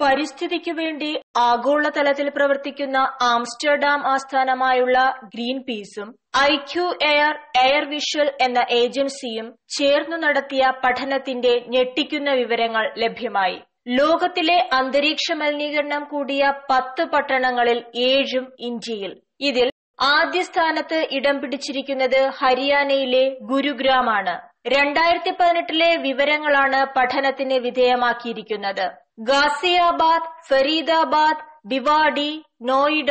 പരിസ്ഥിതിക്കു വേണ്ടി ആഗോളതലത്തിൽ പ്രവർത്തിക്കുന്ന ആംസ്റ്റർഡാം ആസ്ഥാനമായുള്ള ഗ്രീൻ പീസും ഐക്യു എയർ എയർ വിഷ്വൽ എന്ന ഏജൻസിയും ചേർന്നു നടത്തിയ പഠനത്തിന്റെ ഞെട്ടിക്കുന്ന വിവരങ്ങൾ ലഭ്യമായി. ലോകത്തിലെ അന്തരീക്ഷ മലിനീകരണം കൂടിയ പത്ത് പട്ടണങ്ങളിൽ ഏഴും ഇന്ത്യയിൽ. ഇതിൽ ആദ്യ സ്ഥാനത്ത് ഇടം പിടിച്ചിരിക്കുന്നത് ഹരിയാനയിലെ ഗുരുഗ്രാമാണ്. രണ്ടായിരത്തി പതിനെട്ടിലെ വിവരങ്ങളാണ് പഠനത്തിന് വിധേയമാക്കിയിരിക്കുന്നത്. ഗാസിയാബാദ് ഫരീദാബാദ് ബിവാഡി നോയിഡ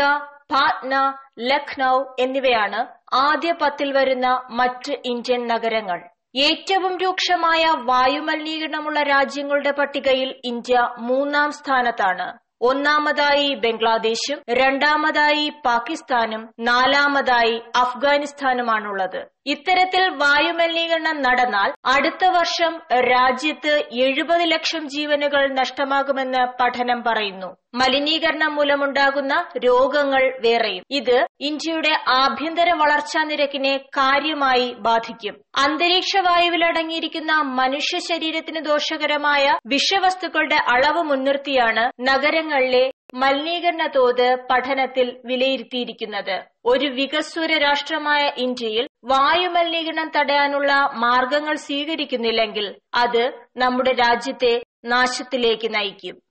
പാറ്റ്ന ലഖ്നൌ എന്നിവയാണ് ആദ്യ പത്തിൽ വരുന്ന മറ്റ് ഇന്ത്യൻ നഗരങ്ങൾ. ഏറ്റവും രൂക്ഷമായ വായുമലിനീകരണമുള്ള രാജ്യങ്ങളുടെ പട്ടികയിൽ ഇന്ത്യ മൂന്നാം സ്ഥാനത്താണ്. ഒന്നാമതായി ബംഗ്ലാദേശും രണ്ടാമതായി പാകിസ്ഥാനും നാലാമതായി അഫ്ഗാനിസ്ഥാനുമാണുള്ളത്. ഇത്തരത്തിൽ വായുമലിനീകരണം നടന്നാൽ അടുത്ത വർഷം രാജ്യത്ത് എഴുപത് ലക്ഷം ജീവനുകൾ നഷ്ടമാകുമെന്ന് പഠനം പറയുന്നു. മലിനീകരണം മൂലമുണ്ടാകുന്ന രോഗങ്ങൾ വേറെയും. ഇത് ഇന്ത്യയുടെ ആഭ്യന്തര വളർച്ചാ നിരക്കിനെ കാര്യമായി ബാധിക്കും. അന്തരീക്ഷ വായുവിലടങ്ങിയിരിക്കുന്ന മനുഷ്യ ശരീരത്തിന് ദോഷകരമായ വിഷവസ്തുക്കളുടെ അളവ് മുൻനിർത്തിയാണ് നഗരങ്ങളിലെ മലിനീകരണ തോത് പഠനത്തിൽ വിലയിരുത്തിയിരിക്കുന്നത്. ഒരു വികസ്വര രാഷ്ട്രമായ ഇന്ത്യയിൽ വായുമലിനീകരണം തടയാനുള്ള മാർഗങ്ങൾ സ്വീകരിക്കുന്നില്ലെങ്കിൽ അത് നമ്മുടെ രാജ്യത്തെ നാശത്തിലേക്ക് നയിക്കും.